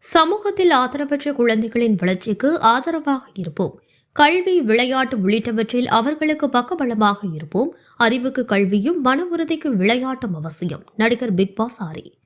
சமூகத்தில் ஆதரவற்ற குழந்தைகளின் வளர்ச்சிக்கு ஆதரவாக இருப்போம். கல்வி விளையாட்டு உள்ளிட்டவற்றில் அவர்களுக்கு பக்கபலமாக இருப்போம். அறிவுக்கு கல்வியும் மன உறுதிக்கு விளையாட்டும் அவசியம். நடிகர் பிக் பாஸ் ஆரி.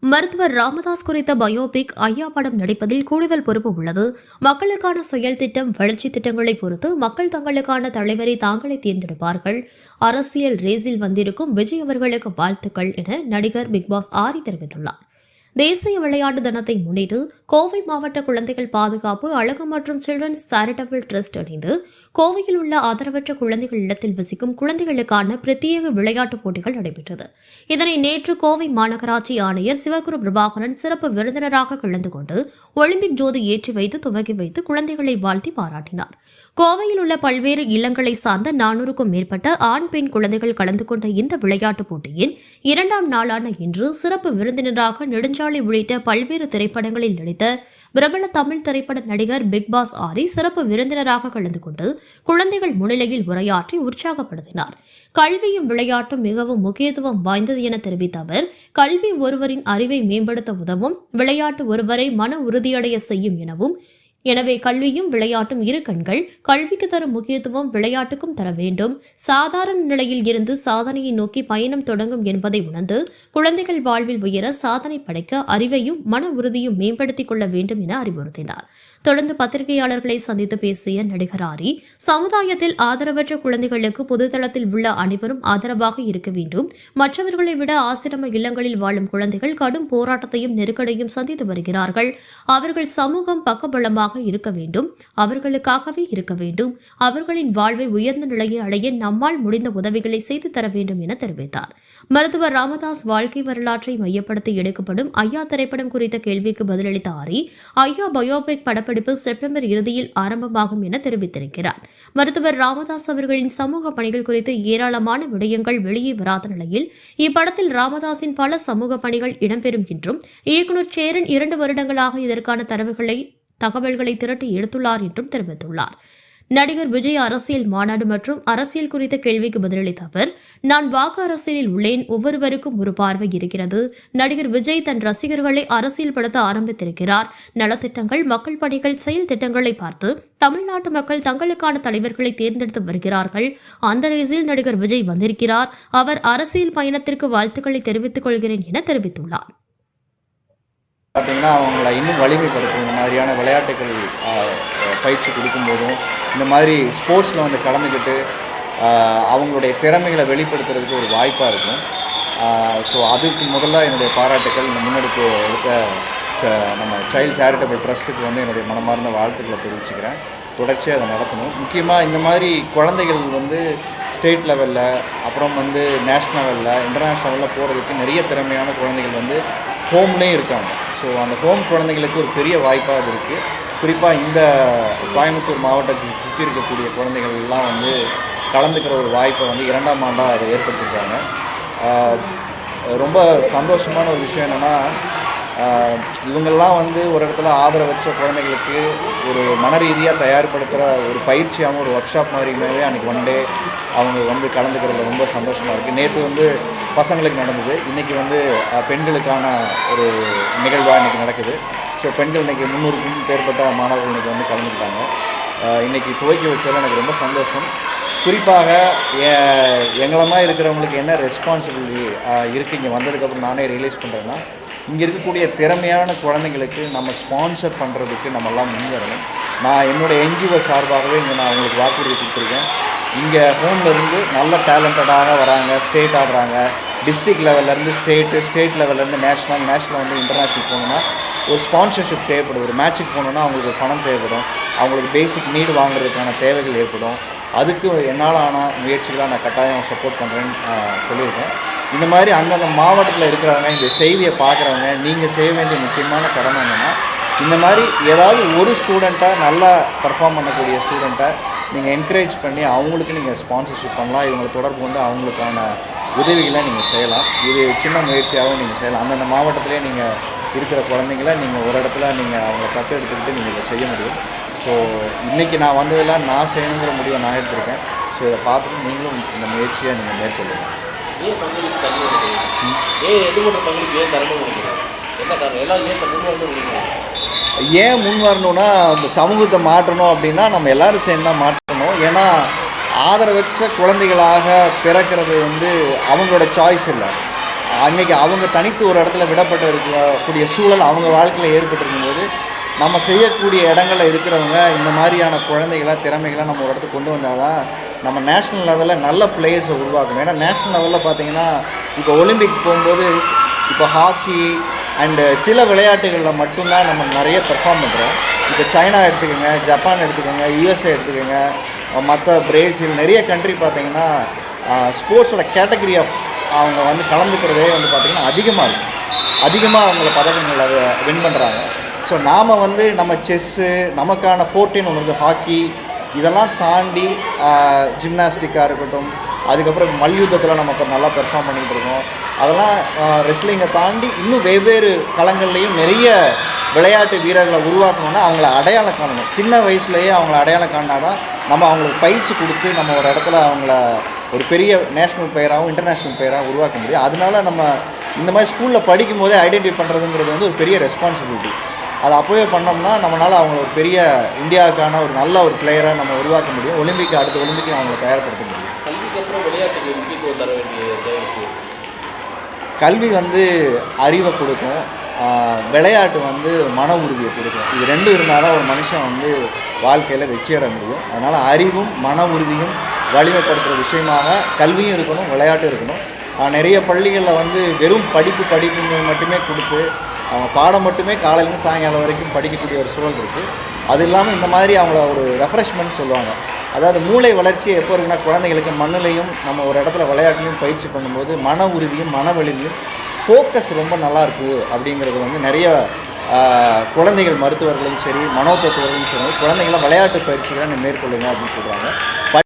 மருத்துவர் ராமதாஸ் குறித்த பயோபிக் ஐயா படம் நடிப்பதில் கூடுதல் பொறுப்பு உள்ளது. மக்களுக்கான செயல் திட்டம் வளர்ச்சி திட்டங்களை பொறுத்து மக்கள் தங்களுக்கான தலைவரை தாங்களே தேர்ந்தெடுப்பார்கள். அரசியல் ரேஸில் வந்திருக்கும் விஜய் அவர்களுக்கு வாழ்த்துக்கள் என நடிகர் பிக்பாஸ் ஆரி தெரிவித்துள்ளார். தேசிய விளையாட்டு தினத்தை முன்னிட்டு கோவை மாவட்ட குழந்தைகள் பாதுகாப்பு அழகு மற்றும் சில்ட்ரன்ஸ் சேரிட்டபிள் ட்ரஸ்ட் இணைந்து கோவையில் உள்ள ஆதரவற்ற குழந்தைகள் இல்லத்தில் வசிக்கும் குழந்தைகளுக்கான பிரத்யேக விளையாட்டுப் போட்டிகள் நடைபெற்றது. இதனை நேற்று கோவை மாநகராட்சி ஆணையர் சிவகுரு பிரபாகரன் சிறப்பு விருந்தினராக கலந்து கொண்டு ஒலிம்பிக் ஜோதி ஏற்றி வைத்து துவக்கி வைத்து குழந்தைகளை வாழ்த்தி பாராட்டினார். கோவையில் உள்ள பல்வேறு இல்லங்களை சார்ந்த நானூறுக்கும் மேற்பட்ட ஆண் பெண் குழந்தைகள் கலந்து கொண்ட இந்த விளையாட்டுப் போட்டியின் இரண்டாம் நாளான இன்று சிறப்பு விருந்தினராக நெடுஞ்சாலை உள்ளிட்ட பல்வேறு திரைப்படங்களில் நடித்த பிரபல தமிழ் திரைப்பட நடிகர் பிக்பாஸ் ஆரி சிறப்பு விருந்தினராக கலந்து கொண்டு குழந்தைகள் முன்னிலையில் உரையாற்றி உற்சாகப்படுத்தினார். கல்வியும் விளையாட்டும் மிகவும் முக்கியத்துவம் வாய்ந்தது என தெரிவித்த அவர் கல்வி ஒருவரின் அறிவை மேம்படுத்த உதவும் விளையாட்டு ஒருவரை மன உறுதியடைய செய்யும் எனவும் எனவே கல்வியும் விளையாட்டும் இரு கண்கள் கல்விக்கு தரும் முக்கியத்துவம் விளையாட்டுக்கும் தர வேண்டும். சாதாரண நிலையில் இருந்து சாதனையை நோக்கி பயணம் தொடங்கும் என்பதை உணர்ந்து குழந்தைகள் வாழ்வில் உயர சாதனை படைக்க அறிவையும் மன உறுதியும் மேம்படுத்திக் கொள்ள வேண்டும் என அறிவுறுத்தினார். தொடர்ந்து பத்திரிகையாளர்களை சந்தித்து பேசிய நடிகர் ஆரி சமுதாயத்தில் ஆதரவற்ற குழந்தைகளுக்கு பொதுதளத்தில் உள்ள அனைவரும் ஆதரவாக இருக்க வேண்டும். மற்றவர்களை விட ஆசிரம இல்லங்களில் வாழும் குழந்தைகள் கடும் போராட்டத்தையும் நெருக்கடியும் சந்தித்து வருகிறார்கள். அவர்கள் சமூகம் பக்கபலமாக இருக்க வேண்டும். அவர்களுக்காகவே இருக்க வேண்டும். அவர்களின் வாழ்வை உயர்ந்த நிலையை அடைய நம்மால் முடிந்த உதவிகளை செய்து தர வேண்டும் என தெரிவித்தார். மருத்துவர் ராமதாஸ் வாழ்க்கை வரலாற்றை மையப்படுத்தி எடுக்கப்படும் ஐயா திரைப்படம் குறித்த கேள்விக்கு பதிலளித்த ஆரி ஐயா பயோபிக் படப்பிடிப்பு செப்டம்பர் இறுதியில் ஆரம்பமாகும் என தெரிவித்திருக்கிறார். மருத்துவர் ராமதாஸ் அவர்களின் சமூக பணிகள் குறித்து ஏராளமான விடயங்கள் வெளியே வராத நிலையில் இப்படத்தில் ராமதாஸின் பல சமூக பணிகள் இடம்பெறும் என்றும் இயக்குநர் சேரன் இரண்டு வருடங்களாக இதற்கான தரவுகளை தகவல்களை திரட்டி எடுத்துள்ளார் என்றும் தெரிவித்துள்ளார். நடிகர் விஜய் அரசியல் மாநாடு மற்றும் அரசியல் குறித்த கேள்விக்கு பதிலளித்த அவர் நான் வாக்கு அரசியலில் உள்ளேன். ஒவ்வொருவருக்கும் ஒரு பார்வை இருக்கிறது. நடிகர் விஜய் தன் ரசிகர்களை அரசியல் படுத்த ஆரம்பித்திருக்கிறார். நலத்திட்டங்கள் மக்கள் பணிகள் செயல் திட்டங்களை பார்த்து தமிழ்நாட்டு மக்கள் தங்களுக்கான தலைவர்களை தேர்ந்தெடுத்து வருகிறார்கள். அந்த ரேஸில் நடிகர் விஜய் வந்திருக்கிறார். அவர் அரசியல் பயணத்திற்கு வாழ்த்துக்களை தெரிவித்துக் கொள்கிறேன் என தெரிவித்துள்ளார். பார்த்தீங்கன்னா அவங்கள இன்னும் வலிமைப்படுத்தும். இந்த மாதிரியான விளையாட்டுகள் பயிற்சி கொடுக்கும்போதும் இந்த மாதிரி ஸ்போர்ட்ஸில் வந்து கலந்துக்கிட்டு அவங்களுடைய திறமைகளை வெளிப்படுத்துறதுக்கு ஒரு வாய்ப்பாக இருக்கும். ஸோ அதுக்கு முதல்ல என்னுடைய பாராட்டுக்கள் இந்த முன்னெடுப்பு எடுத்த ச- நம்ம சைல்டு சேரிட்டபிள் ட்ரஸ்ட்டுக்கு வந்து என்னுடைய மனமார்ந்த வாழ்த்துக்களை தெரிவிச்சுக்கிறேன். தொடர்ச்சியாக அதை நடத்தணும். முக்கியமாக இந்த மாதிரி குழந்தைகள் வந்து ஸ்டேட் லெவலில் அப்புறம் வந்து நேஷ்னல் லெவலில் இன்டர்நேஷ்னல் லெவலில் போகிறதுக்கு நிறைய திறமையான குழந்தைகள் வந்து ஹோம்லேயும் இருக்காங்க. ஸோ அந்த ஹோம் குழந்தைங்களுக்கு ஒரு பெரிய வாய்ப்பாக அது இருக்குது குறிப்பாக இந்த கோயம்புத்தூர் மாவட்டத்தை சுற்றி இருக்கக்கூடிய குழந்தைகள்லாம் வந்து கலந்துக்கிற ஒரு வாய்ப்பை வந்து இரண்டாம் ஆண்டாக அதை ஏற்படுத்தியிருக்காங்க. ரொம்ப சந்தோஷமான ஒரு விஷயம் என்னென்னா இவங்கெல்லாம் வந்து ஒரு இடத்துல ஆதரவற்ற குழந்தைகளுக்கு ஒரு மன ரீதியாக தயார்படுத்துகிற ஒரு பயிற்சியாகவும் ஒரு ஒர்க் ஷாப் மாதிரியுமே அன்றைக்கி ஒன் டே அவங்க வந்து கலந்துக்கிறதுல ரொம்ப சந்தோஷமாக இருக்குது நேற்று வந்து பசங்களுக்கு நடந்தது. இன்றைக்கி வந்து பெண்களுக்கான ஒரு நிகழ்வாக இன்றைக்கி நடக்குது. ஸோ பெண்கள் இன்றைக்கி முந்நூறுக்கும் மேற்பட்ட மாணவர்கள் இன்றைக்கி வந்து கலந்துக்கிட்டாங்க. இன்றைக்கி துவக்கி வச்சதில் எனக்கு ரொம்ப சந்தோஷம். குறிப்பாக எ- எங்களை மாதிரி இருக்கிறவங்களுக்கு என்ன ரெஸ்பான்சிபிலிட்டி இருக்குது இங்கே வந்ததுக்கப்புறம் நானே ரியலைஸ் பண்ணுறேன்னா இங்கே இருக்கக்கூடிய திறமையான குழந்தைங்களுக்கு நம்ம ஸ்பான்சர் பண்ணுறதுக்கு நம்மெல்லாம் முன்வரணும். நான் என்னோட என்ஜிஓ சார்பாகவே இங்கே நான் அவங்களுக்கு வாக்குறுதி கொடுத்துருக்கேன். இங்கே ஹோம்லேருந்து நல்ல டேலண்டடாக வராங்க ஸ்டேட் ஆடுறாங்க. டிஸ்ட்ரிக் லெவல்லேருந்து ஸ்டேட்டு ஸ்டேட் லெவல்லேருந்து நேஷ்னல் நேஷ்னல் வந்து இன்டர்நேஷ்னல் போகணுன்னா ஒரு ஸ்பான்சர்ஷிப் தேவைப்படும் ஒரு மேட்ச்சுக்கு போகணுன்னா அவங்களுக்கு பணம் தேவைப்படும். அவங்களுக்கு பேசிக் நீடு வாங்குறதுக்கான தேவைகள் ஏற்படும். அதுக்கு என்னால் ஆன முயற்சிகளாக நான் கட்டாயம் சப்போர்ட் பண்ணுறேன்னு சொல்லியிருக்கேன். இந்த மாதிரி அந்தந்த மாவட்டத்தில் இருக்கிறவங்க இந்த செய்தியை பார்க்குறவங்க நீங்கள் செய்ய வேண்டிய முக்கியமான கடமை என்னென்னா இந்த மாதிரி ஏதாவது ஒரு ஸ்டூடெண்ட்டை நல்லா பர்ஃபார்ம் பண்ணக்கூடிய ஸ்டூடெண்ட்டை நீங்கள் என்கரேஜ் பண்ணி அவங்களுக்கு நீங்கள் ஸ்பான்சர்ஷிப் பண்ணலாம். இவங்களை தொடர்பு கொண்டு அவங்களுக்கான உதவிகளை நீங்கள் செய்யலாம். இது சின்ன முயற்சியாகவும் நீங்கள் செய்யலாம். அந்தந்த மாவட்டத்திலே நீங்கள் இருக்கிற குழந்தைங்கள நீங்கள் ஒரு இடத்துல நீங்கள் அவங்கள தத்தெடுத்துக்கிட்டு நீங்கள் இதை செய்ய முடியும். ஸோ இன்றைக்கி நான் வந்ததெல்லாம் நான் செய்யணுங்கிற முடிவை நான் எடுத்திருக்கேன். ஸோ இதை பார்த்துட்டு நீங்களும் இந்த முயற்சியை நீங்கள் மேற்கொள்ளுங்க. ஏன் பங்களிப்பு ஏன் எது மட்டும் பங்களிப்பு ஏன் தரணும் நினைக்கிறேன் என்ன காரணம் எல்லாம் ஏன் முன் ஏன் முன் வரணும்னா இந்த சமூகத்தை மாற்றணும் அப்படின்னா நம்ம எல்லாரும் சேர்ந்து தான் மாற்றணும். ஏன்னா ஆதரவற்ற குழந்தைகளாக பிறக்கிறது வந்து அவங்களோட சாய்ஸ் இல்லை. அன்னைக்கு அவங்க தனித்து ஒரு இடத்துல விடப்பட்டு இருக்கக்கூடிய சூழல் அவங்க வாழ்க்கையில் ஏற்பட்டிருக்கும்போது நம்ம செய்யக்கூடிய இடங்களில் இருக்கிறவங்க இந்த மாதிரியான குழந்தைகளை திறமைகளை நம்ம ஒரு இடத்துக்கு கொண்டு வந்தால் தான் நம்ம நேஷ்னல் லெவலில் நல்ல பிளேயர்ஸை உருவாக்கணும். ஏன்னா நேஷ்னல் லெவலில் பார்த்தீங்கன்னா இப்போ ஒலிம்பிக் போகும்போது இப்போ ஹாக்கி அண்டு சில விளையாட்டுகளில் மட்டும்தான் நம்ம நிறைய பெர்ஃபார்ம் பண்ணுறோம் இப்போ சைனா எடுத்துக்கோங்க ஜப்பான் எடுத்துக்கோங்க யூஎஸ்ஏ எடுத்துக்கோங்க மற்ற பிரேசில் நிறைய கண்ட்ரி பார்த்திங்கன்னா ஸ்போர்ட்ஸோட கேட்டகரி ஆஃப் அவங்க வந்து கலந்துக்கிறதே வந்து பார்த்திங்கன்னா அதிகமாக இருக்கும் அதிகமாக அவங்கள பதக்கங்களை வின் பண்ணுறாங்க ஸோ நாம் வந்து நம்ம செஸ்ஸு நமக்கான ஃபோர்டீன் ஒன்று இருக்குது ஹாக்கி இதெல்லாம் தாண்டி ஜிம்னாஸ்டிக்காக இருக்கட்டும் அதுக்கப்புறம் மல்யுத்தத்தில் நம்ம இப்போ நல்லா பெர்ஃபார்ம் பண்ணிகிட்டு இருக்கோம். அதெல்லாம் ரெஸ்லிங்கை தாண்டி இன்னும் வெவ்வேறு களங்கள்லேயும் நிறைய விளையாட்டு வீரர்களை உருவாக்கணும்னா அவங்கள அடையாளம் காணணும். சின்ன வயசுலேயே அவங்கள அடையாளம் காணினா தான் நம்ம அவங்களுக்கு பயிற்சி கொடுத்து நம்ம ஒரு இடத்துல அவங்கள ஒரு பெரிய நேஷ்னல் பிளேயராகவும் இன்டர்நேஷ்னல் பிளேயராக உருவாக்க முடியும். அதனால நம்ம இந்த மாதிரி ஸ்கூலில் படிக்கும் போதே ஐடென்டிஃபை பண்ணுறதுங்கிறது வந்து ஒரு பெரிய ரெஸ்பான்சிபிலிட்டி அதை அப்போவே பண்ணோம்னா நம்மளால் அவங்கள ஒரு பெரிய இந்தியாவுக்கான ஒரு நல்ல ஒரு பிளேயரை நம்ம உருவாக்க முடியும். ஒலிம்பிக் அடுத்த ஒலிம்பிக்கு அவங்கள தயார்படுத்த முடியும். கல்வி வந்து அறிவை கொடுக்கும். விளையாட்டு வந்து மன உறுதியை கொடுக்கும். இது ரெண்டும் இருந்தால் தான் ஒரு மனுஷன் வந்து வாழ்க்கையில் வெற்றி அடைய முடியும். அதனால் அறிவும் மன உறுதியும் வலிமைப்படுத்துகிற விஷயமாக கல்வியும் இருக்கணும் விளையாட்டும் இருக்கணும். நிறைய பள்ளிகளில் வந்து வெறும் படிப்பு படிப்புங்க மட்டுமே கொடுத்து அவங்க பாடம் மட்டுமே காலையிலேருந்து சாயங்காலம் வரைக்கும் படிக்கக்கூடிய ஒரு சூழல் இருக்குது அது இல்லாமல் இந்த மாதிரி அவங்கள ஒரு ரெஃப்ரெஷ்மெண்ட் சொல்லுவாங்க. அதாவது மூளை வளர்ச்சி எப்போ இருக்குன்னா குழந்தைங்களுக்கு மண்ணிலையும் நம்ம ஒரு இடத்துல விளையாட்டுலையும் பயிற்சி பண்ணும்போது மன உறுதியும் மன வலிமையும் ஃபோக்கஸ் ரொம்ப நல்லா இருக்குது அப்படிங்கிறது வந்து நிறைய குழந்தைகள் மருத்துவர்களும் சரி மனோதத்துவர்களும் சரி குழந்தைங்கள விளையாட்டு பயிற்சிகளை நீ மேற்கொள்ளுங்க அப்படின்னு சொல்கிறாங்க